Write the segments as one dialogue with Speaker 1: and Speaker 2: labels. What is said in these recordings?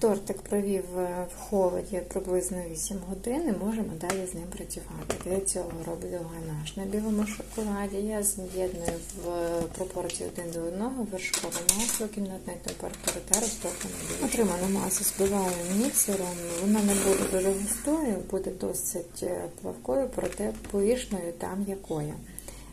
Speaker 1: Тортик провів е, в холоді приблизно 8 годин і можемо далі з ним працювати. Для цього роблю ганаш на білому шоколаді. Я з'єдную в пропорції один до одного вершкове масло кімнатної температури та розтоплене біле. Отриману масу збиваю міксером. Вона не буде дуже густою, буде досить е, плавкою, проте пишною та м'якою.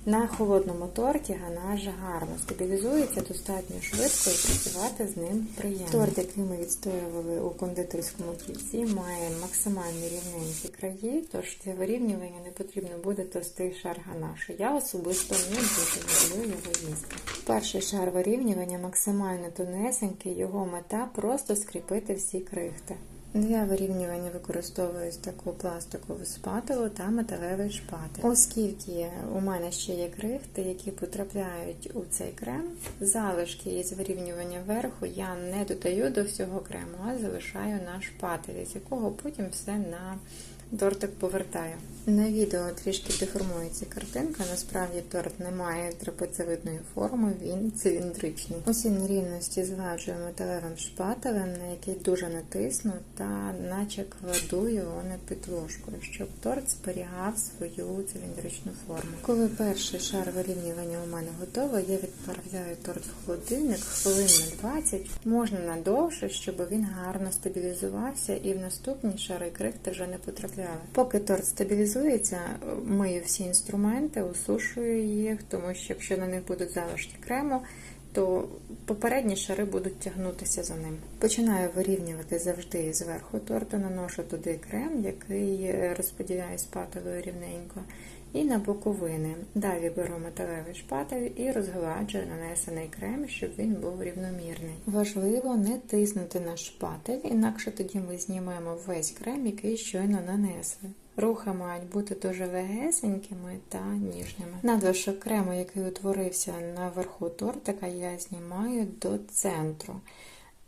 Speaker 1: На холодному торті ганаш гарно стабілізується достатньо швидко і працювати з ним приємно. Торт, який ми відстоювали у кондитерському кільці, має максимально рівненькі краї, тож для вирівнювання не потрібно буде товстий шар ганашу. Я особисто не дуже люблю його їсти. Перший шар вирівнювання максимально тонесенький, його мета просто скріпити всі крихти. Для вирівнювання використовую таку пластикову спатулу та металевий шпатель. Оскільки у мене ще є крихти, які потрапляють у цей крем, залишки із вирівнювання верху я не додаю до всього крему, а залишаю на шпателі, з якого потім все на тортик повертаю. На відео трішки деформується картинка. Насправді торт не має трапецевидної форми, він циліндричний. Усі нерівності згладжую металевим шпателем, на який дуже натисну, та наче кладу його на підложкою, щоб торт зберігав свою циліндричну форму. Коли перший шар вирівнювання у мене готовий, я відправляю торт в холодильник хвилин на 20. Можна надовше, щоб він гарно стабілізувався і в наступні шари крихти вже не потрапляли. Поки торт стабілізується, мию всі інструменти, осушую їх, тому що якщо на них будуть залишки крему, то попередні шари будуть тягнутися за ним. Починаю вирівнювати завжди зверху торту, наношу туди крем, який розподіляю спателою рівненько, і на боковини. Далі беру металевий шпатель і розгладжую нанесений крем, щоб він був рівномірний. Важливо не тиснути на шпатель, інакше тоді ми знімемо весь крем, який щойно нанесли. Рухи мають бути дуже легесенькими та ніжними. Надлишок крему, який утворився наверху тортика, я знімаю до центру.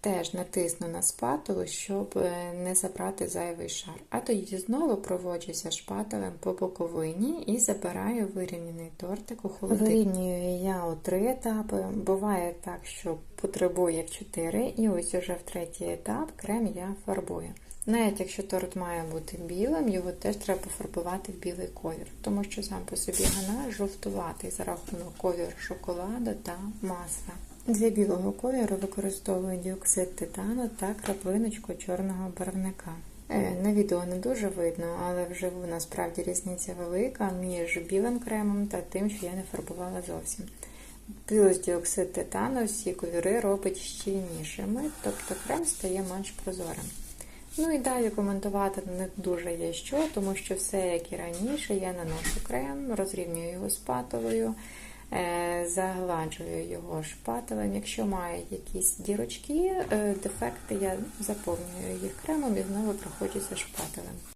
Speaker 1: Теж натисну на спатулу, щоб е, не забрати зайвий шар. А тоді знову проводжуся шпателем по боковині і забираю вирівняний тортик у холодильник. Вирівнюю я у три етапи. Буває так, що потребує чотири, і ось уже в третій етап крем я фарбую. Навіть якщо торт має бути білим, його теж треба пофарбувати в білий колір, тому що сам по собі ганаш жовтуватий за рахунок кольору шоколаду та масла. Для білого кольору використовую діоксид титану та краплиночку чорного барвника. Е, На відео не дуже видно, але вживу насправді різниця велика між білим кремом та тим, що я не фарбувала зовсім. Плюс діоксид титану всі кольори робить щільнішими, тобто крем стає менш прозорим. Ну і далі коментувати не дуже є що, тому що все, як і раніше, я наношу крем, розрівнюю його спатовою, е, загладжую його шпателем. Якщо має якісь дірочки, е, дефекти, я заповнюю їх кремом і знову проходжуся шпателем.